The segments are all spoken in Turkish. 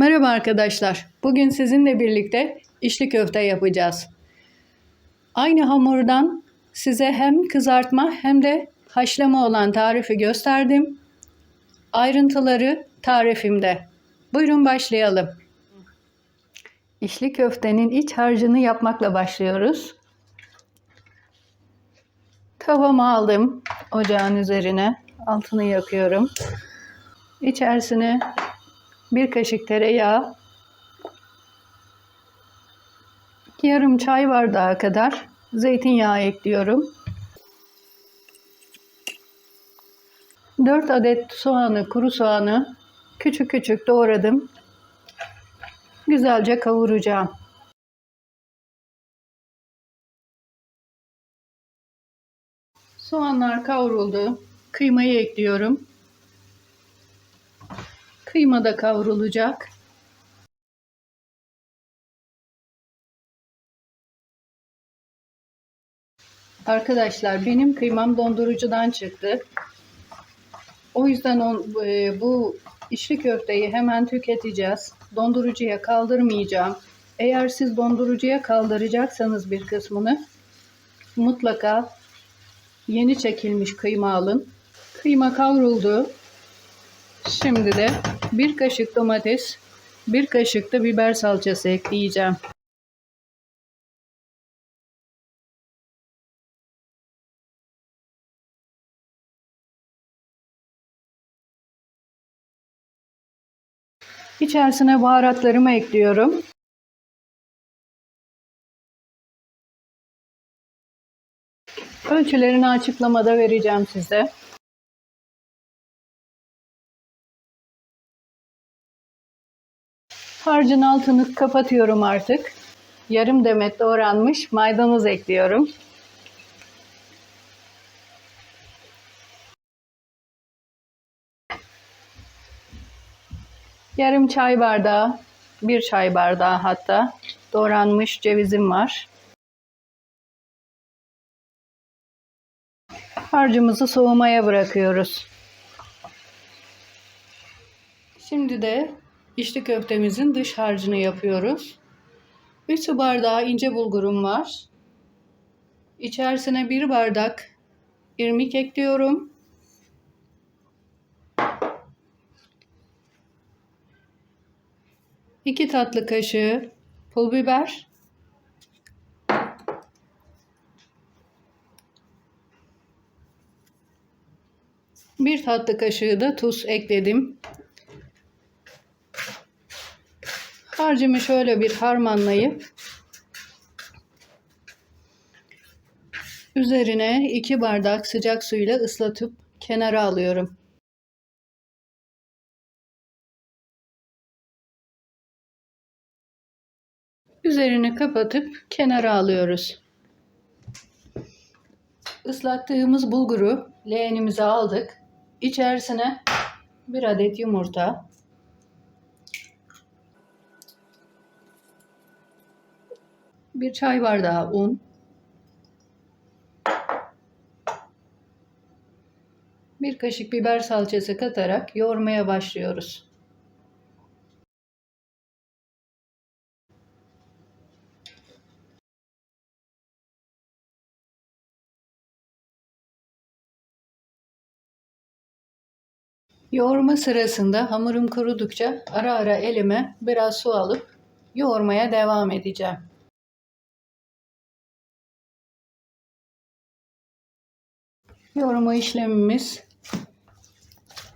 Merhaba arkadaşlar. Bugün sizinle birlikte içli köfte yapacağız. Aynı hamurdan size hem kızartma hem de haşlama olan tarifi gösterdim. Ayrıntıları tarifimde. Buyurun başlayalım. İçli köftenin iç harcını yapmakla başlıyoruz. Tavamı aldım ocağın üzerine. Altını yakıyorum. İçerisine bir kaşık tereyağı, yarım çay bardağı kadar zeytinyağı ekliyorum. 4 adet soğanı, kuru soğanı küçük küçük doğradım. Güzelce kavuracağım. Soğanlar kavruldu. Kıymayı ekliyorum. Kıyma da kavrulacak. Arkadaşlar benim kıymam dondurucudan çıktı. O yüzden on, e, bu içli köfteyi hemen tüketeceğiz. Dondurucuya kaldırmayacağım. Eğer siz dondurucuya kaldıracaksanız bir kısmını mutlaka yeni çekilmiş kıyma alın. Kıyma kavruldu. Şimdi de bir kaşık domates, bir kaşık da biber salçası ekleyeceğim. İçerisine baharatlarımı ekliyorum. Ölçülerini açıklamada vereceğim size. Harcın altını kapatıyorum artık. Yarım demet doğranmış maydanoz ekliyorum. Yarım çay bardağı, bir çay bardağı hatta doğranmış cevizim var. Harcımızı soğumaya bırakıyoruz. Şimdi de içli köftemizin dış harcını yapıyoruz. 3 su bardağı ince bulgurum var. İçerisine bir bardak irmik ekliyorum. İki tatlı kaşığı pul biber. Bir tatlı kaşığı da tuz ekledim. Harcımı şöyle bir harmanlayıp üzerine 2 bardak sıcak suyla ıslatıp kenara alıyorum. Üzerini kapatıp kenara alıyoruz. Islattığımız bulguru leğenimize aldık. İçerisine bir adet yumurta, bir çay bardağı un, bir kaşık biber salçası katarak yoğurmaya başlıyoruz. Yoğurma sırasında hamurum kurudukça ara ara elime biraz su alıp yoğurmaya devam edeceğim. Yoğurma işlemimiz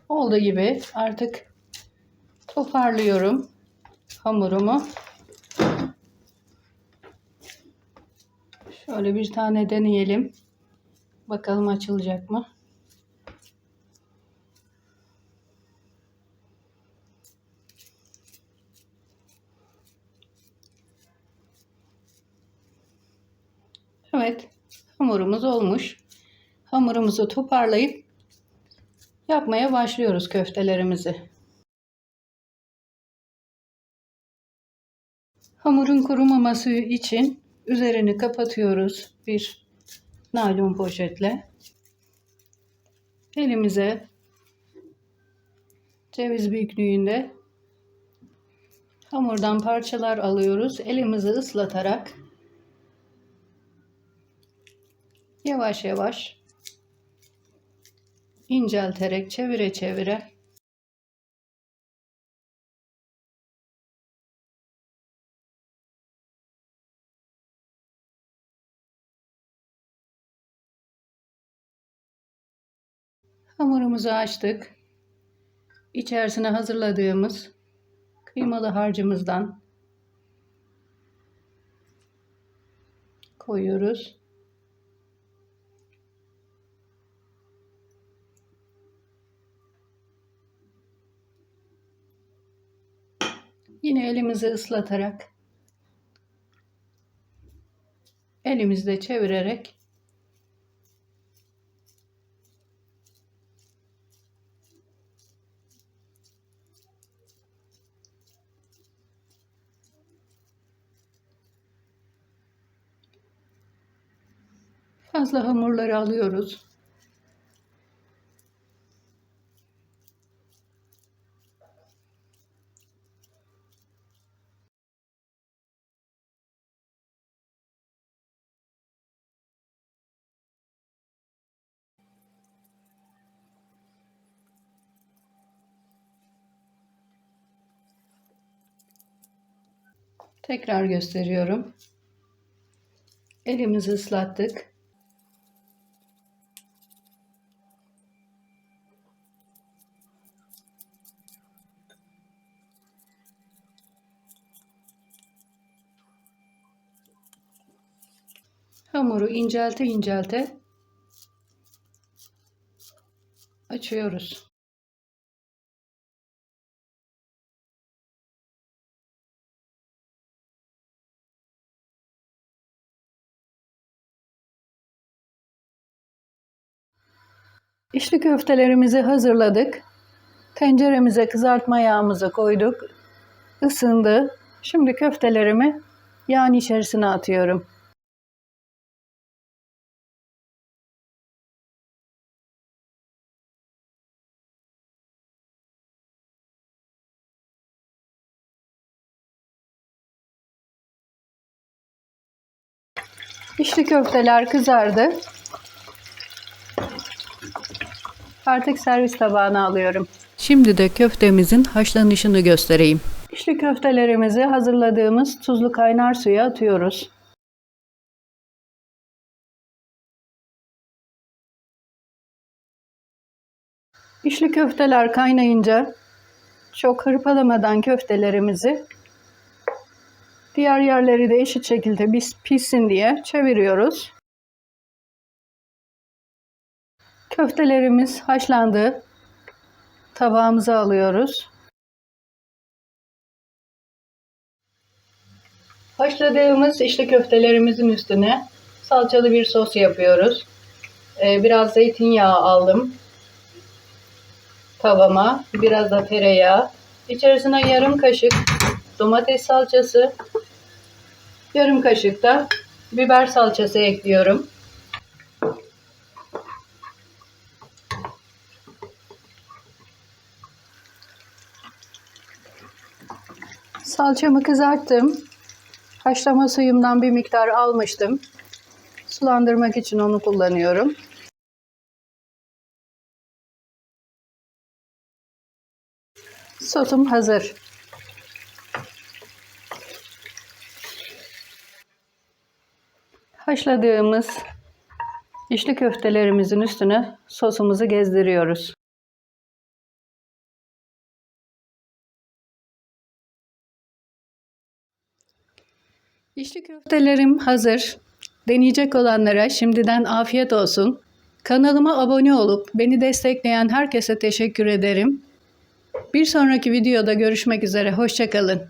oldu gibi artık toparlıyorum hamurumu. Şöyle bir tane deneyelim. Bakalım açılacak mı? Evet, hamurumuz olmuş. Hamurumuzu toparlayıp yapmaya başlıyoruz köftelerimizi. Hamurun kurumaması için üzerini kapatıyoruz bir naylon poşetle. Elimize ceviz büyüklüğünde Hamurdan parçalar alıyoruz. Elimizi ıslatarak yavaş yavaş incelterek çevire çevire hamurumuzu açtık. İçerisine hazırladığımız kıymalı harcımızdan koyuyoruz. Yine elimizi ıslatarak elimizde çevirerek fazla hamurları alıyoruz. Tekrar gösteriyorum. Elimizi ıslattık. Hamuru incelte incelte açıyoruz. İçli köftelerimizi hazırladık. Tenceremize kızartma yağımızı koyduk. Isındı. Şimdi köftelerimi yağın içerisine atıyorum. İçli köfteler kızardı. Artık servis tabağına alıyorum. Şimdi de köftemizin haşlanışını göstereyim. İçli köftelerimizi hazırladığımız tuzlu kaynar suya atıyoruz. İçli köfteler kaynayınca çok hırpalamadan köftelerimizi diğer yerleri de eşit şekilde biz pişsin diye çeviriyoruz. Köftelerimiz haşlandı. Tabağımıza alıyoruz. Haşladığımız içli köftelerimizin üstüne salçalı bir sos yapıyoruz. Ee, biraz zeytinyağı aldım tavama. Biraz da tereyağı. İçerisine yarım kaşık domates salçası, yarım kaşık da biber salçası ekliyorum. Salçamı kızarttım. Haşlama suyumdan bir miktar almıştım. Sulandırmak için onu kullanıyorum. Sosum hazır. Haşladığımız içli köftelerimizin üstüne sosumuzu gezdiriyoruz. İçli köftelerim hazır. Deneyecek olanlara şimdiden afiyet olsun. Kanalıma abone olup beni destekleyen herkese teşekkür ederim. Bir sonraki videoda görüşmek üzere. Hoşçakalın.